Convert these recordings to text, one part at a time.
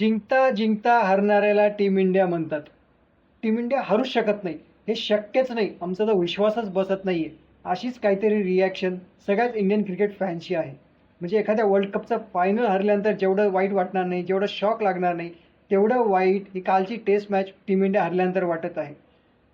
जिंकता जिंकता हरणाऱ्याला टीम इंडिया म्हणतात. टीम इंडिया हरूच शकत नाही. हे शक्यच नाही. आमचा तर विश्वासच बसत नाही आहे अशीच काहीतरी रिॲक्शन सगळ्याच इंडियन क्रिकेट फॅन्सची आहे. म्हणजे एखाद्या वर्ल्ड कपचा फायनल हरल्यानंतर जेवढं वाईट वाटणार नाही जेवढं शॉक लागणार नाही तेवढं वाईट ही कालची टेस्ट मॅच टीम इंडिया हरल्यानंतर वाटत आहे.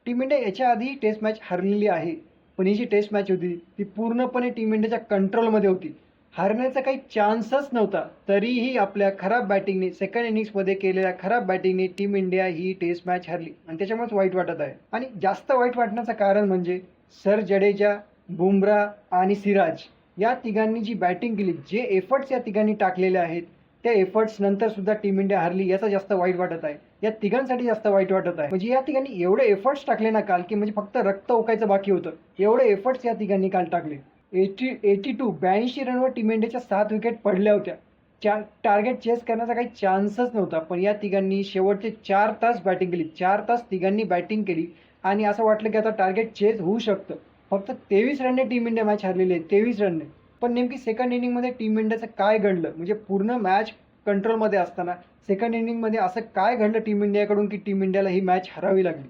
टीम इंडिया याच्या आधी टेस्ट मॅच हरलेली आहे. पण ही जी टेस्ट मॅच होती ती पूर्णपणे टीम इंडियाच्या कंट्रोलमध्ये होती. हरण्याचा काही चान्सच नव्हता. तरीही आपल्या खराब बॅटिंगने सेकंड इनिंग्समध्ये केलेल्या खराब बॅटिंगने टीम इंडिया ही टेस्ट मॅच हरली. आणि त्याच्यामुळेच वाईट वाटत आहे. आणि जास्त वाईट वाटण्याचं कारण म्हणजे सर जडेजा बुमरा आणि सिराज या तिघांनी जी बॅटिंग केली जे एफर्ट्स या तिघांनी टाकलेले आहेत त्या एफर्ट्स नंतर सुद्धा टीम इंडिया हरली याचा जास्त वाईट वाटत आहे. या तिघांसाठी जास्त वाईट वाटत आहे. म्हणजे या तिघांनी एवढे एफर्ट्स टाकले ना काल की म्हणजे फक्त रक्त ओकायचं बाकी होतं. एवढे एफर्ट्स या तिघांनी काल टाकले. एटी एटी टू ब्याऐंशी रनवर टीम इंडियाच्या सात विकेट पडल्या होत्या. चा टार्गेट चेस करण्याचा काही चान्सच नव्हता पण या तिघांनी शेवटचे चार तास बॅटिंग केली. चार तास तिघांनी बॅटिंग केली आणि असं वाटलं की आता टार्गेट चेस होऊ शकतं. फक्त तेवीस रनने टीम इंडिया मॅच हरलेली आहे तेवीस रनने. पण नेमकी सेकंड इनिंगमध्ये टीम इंडियाचं काय घडलं? म्हणजे पूर्ण मॅच कंट्रोलमध्ये असताना सेकंड इनिंगमध्ये असं काय घडलं टीम इंडियाकडून की टीम इंडियाला ही मॅच हरावी लागली?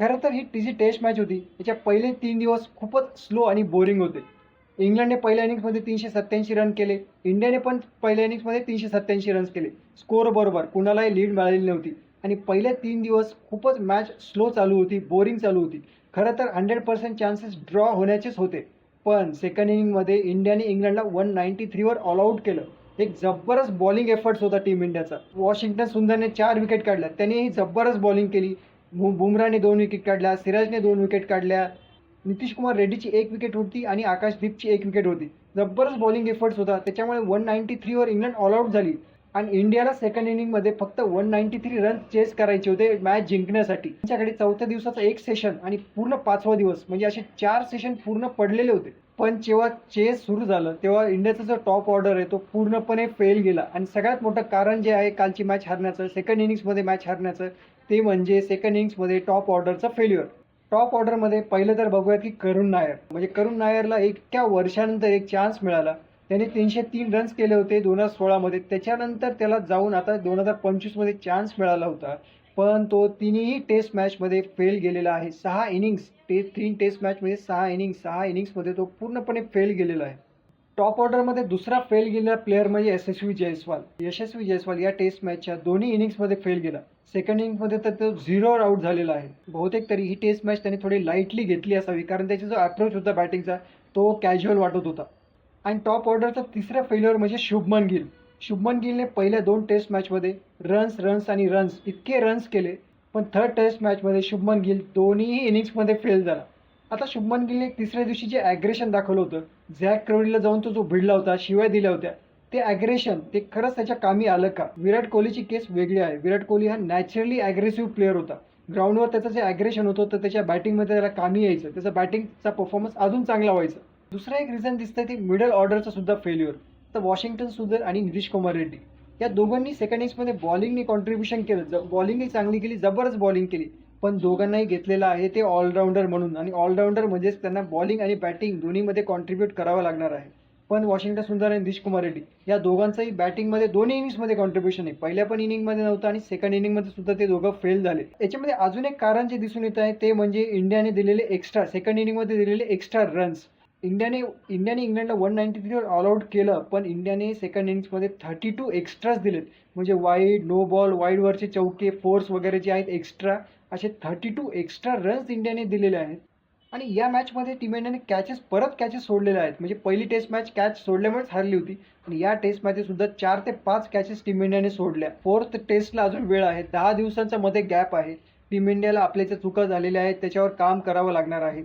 खरं तर ही तिची टेस्ट मॅच होती. याच्या पहिले तीन दिवस खूपच स्लो आणि बोरिंग होते. इंग्लंडने पहिल्या इनिंग्समध्ये तीनशे सत्त्याऐंशी रन केले. इंडियाने पण पहिल्या इनिंग्समध्ये तीनशे सत्त्याऐंशी रन्स केले. स्कोर बरोबर. कुणालाही लीड मिळालेली नव्हती. आणि पहिल्या तीन दिवस खूपच मॅच स्लो चालू होती बोरिंग चालू होती. खरं तर हंड्रेड पर्सेंट चान्सेस ड्रॉ होण्याचेच होते. पण सेकंड इनिंगमध्ये इंडियाने इंग्लंडला वन नाईन्टी थ्रीवर ऑल आऊट केलं. एक जबरदस्त बॉलिंग एफर्ट्स होता टीम इंडियाचा. वॉशिंग्टन सुंदरने चार विकेट काढल्या. त्यांनीही ही जबरदस्त बॉलिंग केली. बुमराने दोन विकेट काढल्या. सिराजने दोन विकेट काढल्या. नितीश कुमार रेड्डीची एक विकेट होती आणि आकाशदीपची एक विकेट होती. जबरदस्त बॉलिंग एफर्ट्स होता. त्याच्यामुळे वन नाईन्टी थ्रीवर इंग्लंड ऑल आऊट झाली. आणि इंडियाला सेकंड इनिंगमध्ये फक्त one ninety three run chase करायचे होते मॅच जिंकण्यासाठी. त्यांच्याकडे चौथ्या दिवसाचा एक सेशन आणि पूर्ण पाचवा दिवस म्हणजे असे चार सेशन पूर्ण पडलेले होते. पण जेव्हा चेस सुरू झालं तेव्हा इंडियाचा जो टॉप ऑर्डर आहे तो पूर्णपणे फेल गेला. आणि सगळ्यात मोठं कारण जे आहे कालची मॅच हरण्याचं सेकंड इनिंग्समध्ये मॅच हरण्याचं ते म्हणजे सेकंड इनिंग्समध्ये टॉप ऑर्डरचं फेल्युअर टॉप ऑर्डरमध्ये पहिलं तर बघूयात की करुण नायर. म्हणजे करुण नायरला इतक्या वर्षानंतर एक चान्स मिळाला. त्याने तीनशे तीन रन्स केले होते दोन हजार सोळामध्ये. त्याच्यानंतर त्याला जाऊन आता दोन हजार पंचवीसमध्ये चान्स मिळाला होता. पण तो तिन्ही टेस्ट मॅचमध्ये फेल गेलेला आहे. सहा इनिंग्स ते तीन टेस्ट मॅचमध्ये सहा इनिंग्स सहा इनिंग्समध्ये तो पूर्णपणे फेल गेलेला आहे. टॉप ऑर्डरमध्ये दुसरा फेल गेलेला प्लेअर म्हणजे यशस्वी जयस्वाल. यशस्वी जयस्वाल या टेस्ट मॅचच्या दोन्ही इनिंग्समध्ये फेल गेला. सेकंड इनिंगमध्ये तर तो झिरोवर आऊट झालेला आहे. बहुतेक तरी ही टेस्ट मॅच त्याने थोडी लाईटली घेतली असावी कारण त्याचा जो अप्रोच होता बॅटिंगचा तो कॅज्युअल वाटत होता. आणि टॉप ऑर्डरचा तिसरा फेल्युअर म्हणजे शुभमन गिल. शुभमन गिलने पहिल्या दोन टेस्ट मॅचमध्ये रन्स रन्स आणि रन्स इतके रन्स केले पण थर्ड टेस्ट मॅचमध्ये शुभमन गिल दोन्हीही इनिंग्समध्ये फेल झाला. आता शुभमन गिलने तिसऱ्या दिवशी जे ॲग्रेशन दाखवलं होतं झॅक क्रोडीला जाऊन तो जो भिडला होता शिवाय दिल्या होत्या ते ॲग्रेशन ते खरंच त्याच्या कामी आलं का? विराट कोहलीची केस वेगळी आहे. विराट कोहली हा नॅचरली ॲग्रेसिव्ह प्लेअर होता. ग्राउंडवर त्याचं जे ॲग्रेशन होतं तर त्याच्या बॅटिंगमध्ये त्याला कामी यायचं. त्याचा बॅटिंगचा परफॉर्मन्स अजून चांगला व्हायचा. दुसरं एक रिझन दिसतंय ते मिडल ऑर्डरचं सुद्धा फेल्युअर तर वॉशिंग्टन सुंदर आणि नितीश कुमार रेड्डी. या दोघांनी सेकंड इनिंग्समध्ये बॉलिंगने कॉन्ट्रीब्युशन केलं. ज बॉलिंगही चांगली केली जबरदस्त बॉलिंग केली. पण दोघांनाही घेतलेलं आहे ते ऑलराऊंडर म्हणून. आणि ऑलराऊंडर म्हणजेच त्यांना बॉलिंग आणि बॅटिंग दोन्हीमध्ये कॉन्ट्रीब्यूट करावं लागणार आहे. पण वॉशिंग्टन सुंदर आणि दिश कुमार रेड्डी या दोघांचंही बॅटिंगमध्ये दोन्ही इनिंग्समध्ये कॉन्ट्रीब्युशन आहे. पहिल्या पण इनिंगमध्ये नव्हतं आणि सेकंड इनिंगमध्ये सुद्धा ते दोघं फेल झाले. याच्यामध्ये अजून एक कारण जे दिसून येत आहे ते म्हणजे इंडियाने दिलेले एक्स्ट्रा सेकंड इनिंगमध्ये दिलेले एक्स्ट्रा रन्स इंडियाने इंडियाने इंग्लंडला वन नाईन्टी थ्रीवर ऑल आऊट केलं पण इंडियाने सेकंड इनिंग्समध्ये थर्टी टू एक्स्ट्राच दिलेत. म्हणजे वाईड नो बॉल वाईडवरचे चौके फोर्स वगैरे जे आहेत एक्स्ट्रा असे थर्टी टू एक्स्ट्रा रन्स इंडियाने दिलेले आहेत. आणि या मॅचमध्ये टीम इंडियाने कॅचेस परत कॅचेस सोडलेले आहेत. म्हणजे पहिली टेस्ट मॅच कॅच सोडल्यामुळेच हरली होती. आणि या टेस्टमध्ये सुद्धा चार ते पाच कॅचेस टीम इंडियाने सोडल्या. फोर्थ टेस्टला अजून वेळ आहे. दहा दिवसांचा मध्ये गॅप आहे. टीम इंडियाला आपल्या ज्या चुका झालेल्या आहेत. त्याच्यावर काम करावं लागणार आहे.